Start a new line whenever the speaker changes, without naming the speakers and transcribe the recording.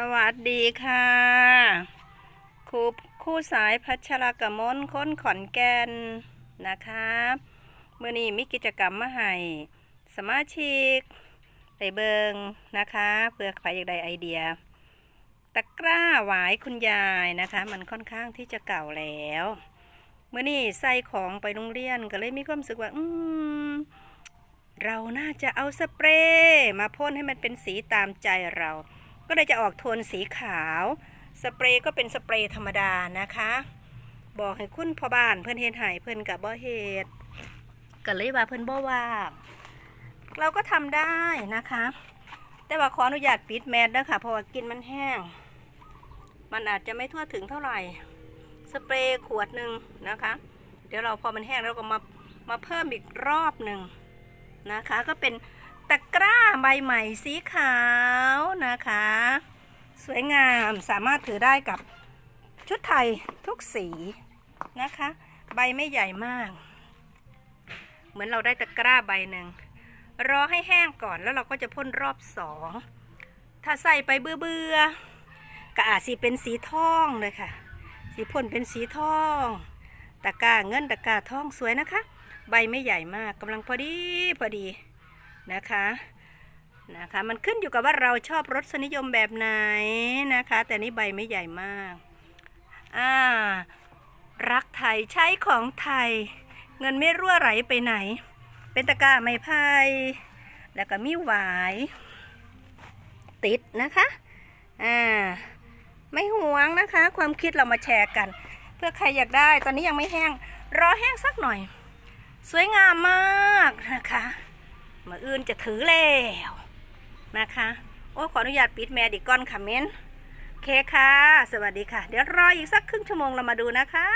สวัสดีค่ะ ครูคู่สายพัชรกมลค้นขอนแก่นนะคะเมื่อนี้มีกิจกรรมมาให้สมาชิกได้เบิงนะคะเพื่อใครอยากได้ไอเดีย ตะกร้าหวายคุณยายนะคะ มันค่อนข้างที่จะเก่าแล้วเมื่อนี้ใส่ของไปโรงเรียนก็เลยมีความรู้สึกว่า อืมเราน่าจะเอาสเปรย์มาพ่นให้มันเป็นสีตามใจเรา ก็เลยจะออกโทนสีขาว สเปรย์ก็เป็นสเปรย์ธรรมดานะคะ บอกให้คุณพ่อบ้านเพื่อนเฮ็ดให้เพื่อนกับบ่เฮ็ดก็เลยว่าเพื่อนบ่ว่าเราก็ทำได้นะคะ แต่ว่าขออนุญาตปิดแมสด้วยค่ะเพราะว่ากินมันแห้ง มันอาจจะไม่ทั่วถึงเท่าไหร่ สเปรย์ขวดหนึ่งนะคะ เดี๋ยวเราพอมันแห้งเราก็มามาเพิ่มอีกรอบหนึ่งนะคะ ก็เป็น ตะกร้าใบใหม่สีขาวนะคะ สวยงามสามารถถือได้กับชุดไทยทุกสีนะคะ ใบไม่ใหญ่มาก เหมือนเราได้ตะกร้าใบหนึ่งรอให้แห้งก่อนแล้วเราก็จะพ่นรอบสองถ้าใส่ไปเบื่อๆก็อาจสีเป็นสีทองเลยค่ะ สีพ่นเป็นสีทองตะกร้าเงินตะกร้าทองสวยนะคะ ใบไม่ใหญ่มากกำลังพอดีพอดี นะคะนะคะมันขึ้นอยู่กับว่าเราชอบรสนิยมแบบไหนนะคะ แต่นี่ใบไม่ใหญ่มากอ่ารักไทยใช้ของไทย เงินไม่รั่วไหลไปไหน เป็นตะกร้าไม้ไผ่แล้วก็มีหวาย ติดนะคะอ่าไม่หวงนะคะ ความคิดเรามาแชร์กัน เพื่อใครอยากได้ตอนนี้ยังไม่แห้ง รอแห้งสักหน่อย สวยงามมากนะคะ มาอื่นจะถือแล้วนะคะ โอ้ขออนุญาตปิดแมดิกอนค่ะเมนต์เคค่ะ สวัสดีค่ะ เดี๋ยวรออีกสักครึ่งชั่วโมงเรามาดูนะคะ